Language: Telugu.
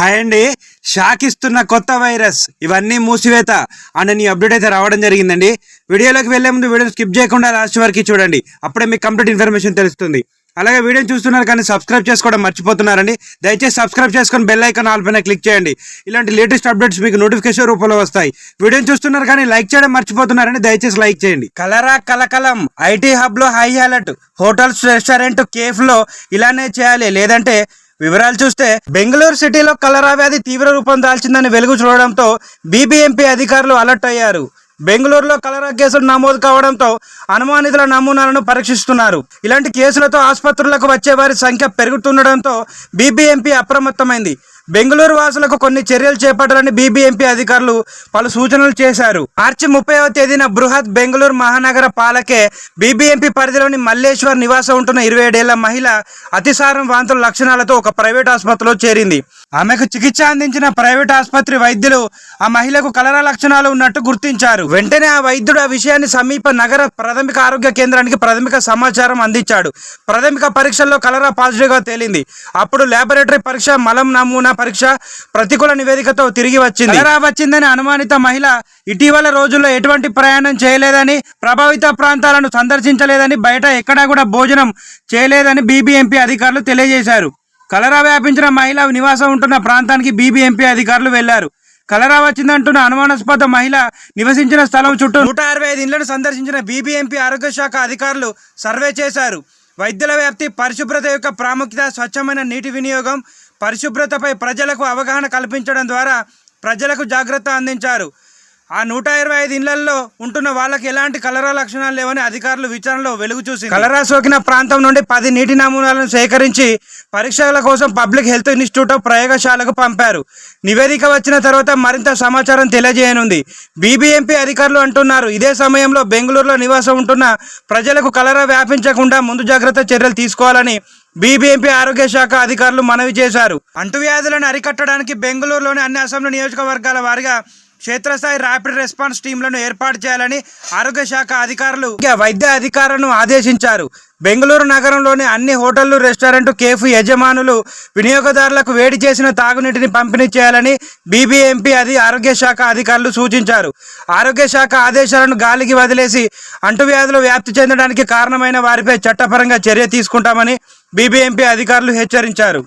హాయ్ అండి షాక్ ఇస్తున్న కొత్త వైరస్. ఇవన్నీ మూసివేత. అని నీ అప్డేట్ అయితే రావడం జరిగిందండి. వీడియోలోకి వెళ్ళే ముందు వీడియో స్కిప్ చేయకుండా లాస్ట్ వరకు చూడండి. అప్పుడే మీకు కంప్లీట్ ఇన్ఫర్మేషన్ తెలుస్తుంది. అలాగే వీడియో చూస్తున్నారు కానీ సబ్స్క్రైబ్ చేసుకోవడం మర్చిపోతున్నారండి. దయచేసి సబ్స్క్రైబ్ చేసుకొని బెల్ ఐకాన్ ఆల్ పైన క్లిక్ చేయండి. ఇలాంటి లేటెస్ట్ అప్డేట్స్ మీకు నోటిఫికేషన్ రూపంలో వస్తాయి. వీడియో చూస్తున్నారు కానీ లైక్ చేయడం మర్చిపోతున్నారండి దయచేసి లైక్ చేయండి. కలరా కలకలం. ఐటీ హబ్లో హై అలర్ట్. హోటల్స్ రెస్టారెంట్ కేఫ్లో ఇలానే చేయాలి. లేదంటే వివరాలు చూస్తే బెంగళూరు సిటీలో కలరా వ్యాధి తీవ్ర రూపం దాల్చిందని వెలుగు చూడడంతో బీబీఎంపీ అధికారులు అలర్ట్ అయ్యారు. బెంగళూరులో కలరా కేసులు నమోదు కావడంతో అనుమానితుల నమూనాలను పరీక్షిస్తున్నారు. ఇలాంటి కేసులతో ఆసుపత్రులకు వచ్చే వారి సంఖ్య పెరుగుతుండడంతో బీబీఎంపీ అప్రమత్తమైంది. బెంగళూరు వాసులకు కొన్ని చర్యలు చేపట్టాలని బీబీఎంపీ అధికారులు పలు సూచనలు చేశారు. మార్చి ముప్పైవ తేదీన బృహత్ బెంగళూరు మహానగర పాలకే బీబీఎంపీ పరిధిలోని మల్లేశ్వర్ నివాసం ఉంటున్న ఇరవై ఏడేళ్ళ మహిళ అతిసారం వాంతుల లక్షణాలతో ఒక ప్రైవేట్ ఆసుపత్రిలో చేరింది. ఆమెకు చికిత్స అందించిన ప్రైవేట్ ఆసుపత్రి వైద్యులు ఆ మహిళకు కలరా లక్షణాలు ఉన్నట్టు గుర్తించారు. వెంటనే ఆ వైద్యుడు ఆ విషయాన్ని సమీప నగర ప్రాథమిక ఆరోగ్య కేంద్రానికి ప్రాథమిక సమాచారం అందించాడు. ప్రాథమిక పరీక్షల్లో కలరా పాజిటివ్గా తేలింది. అప్పుడు లాబొరేటరీ పరీక్ష మలం నమూనా పరీక్ష ప్రతికూల నివేదికతో తిరిగి వచ్చింది. కలరా వచ్చిందని అనుమానిత మహిళ ఇటీవల రోజుల్లో ఎటువంటి ప్రయాణం చేయలేదని ప్రభావిత ప్రాంతాలను సందర్శించలేదని బయట ఎక్కడా కూడా భోజనం చేయలేదని బీబీఎంపీ అధికారులు తెలియజేశారు. కలరా వ్యాపించిన మహిళ నివాసం ఉంటున్న ప్రాంతానికి బీబీఎంపీ అధికారులు వెళ్ళారు. కలరా వచ్చిందంటున్న అనుమానాస్పద మహిళ నివసించిన స్థలం చుట్టూ నూట అరవై ఐదు ఇళ్ళను సందర్శించిన బీబీఎంపీ ఆరోగ్య శాఖ అధికారులు సర్వే చేశారు. వైద్యుల వ్యాప్తి పరిశుభ్రత యొక్క ప్రాముఖ్యత స్వచ్ఛమైన నీటి వినియోగం పరిశుభ్రతపై ప్రజలకు అవగాహన కల్పించడం ద్వారా ప్రజలకు జాగ్రత్త అందించారు. ఆ నూట ఇరవై ఐదు ఇళ్ళలో ఉంటున్న వాళ్ళకి ఎలాంటి కలరా లక్షణాలు లేవని అధికారులు విచారణలో వెలుగు చూసి కలరా సోకిన ప్రాంతం నుండి పది నీటి నమూనాలను సేకరించి పరీక్షల కోసం పబ్లిక్ హెల్త్ ఇన్స్టిట్యూట్ ఆఫ్ ప్రయోగశాలకు పంపారు. నివేదిక వచ్చిన తర్వాత మరింత సమాచారం తెలియజేయనుంది. బీబీఎంపీ అధికారులు అంటున్నారు ఇదే సమయంలో బెంగళూరులో నివాసం ఉంటున్న ప్రజలకు కలరా వ్యాపించకుండా ముందు జాగ్రత్త చర్యలు తీసుకోవాలని బీబీఎంపీ ఆరోగ్య శాఖ అధికారులు మనవి చేశారు. అంటువ్యాధులను అరికట్టడానికి బెంగళూరులోని అన్ని అసెంబ్లీ నియోజకవర్గాల వారిగా క్షేత్రస్థాయి ర్యాపిడ్ రెస్పాన్స్ టీంలను ఏర్పాటు చేయాలని ఆరోగ్య శాఖ అధికారులు వైద్య అధికారులను ఆదేశించారు. బెంగళూరు నగరంలోని అన్ని హోటళ్ళు రెస్టారెంట్ కేఫ్ యజమానులు వినియోగదారులకు వేడి చేసిన తాగునీటిని పంపిణీ చేయాలని బీబీఎంపీ అది ఆరోగ్య శాఖ అధికారులు సూచించారు. ఆరోగ్య శాఖ ఆదేశాలను గాలికి వదిలేసి అంటువ్యాధులు వ్యాప్తి చెందడానికి కారణమైన వారిపై చట్టపరంగా చర్య తీసుకుంటామని బీబీఎంపీ అధికారులు హెచ్చరించారు.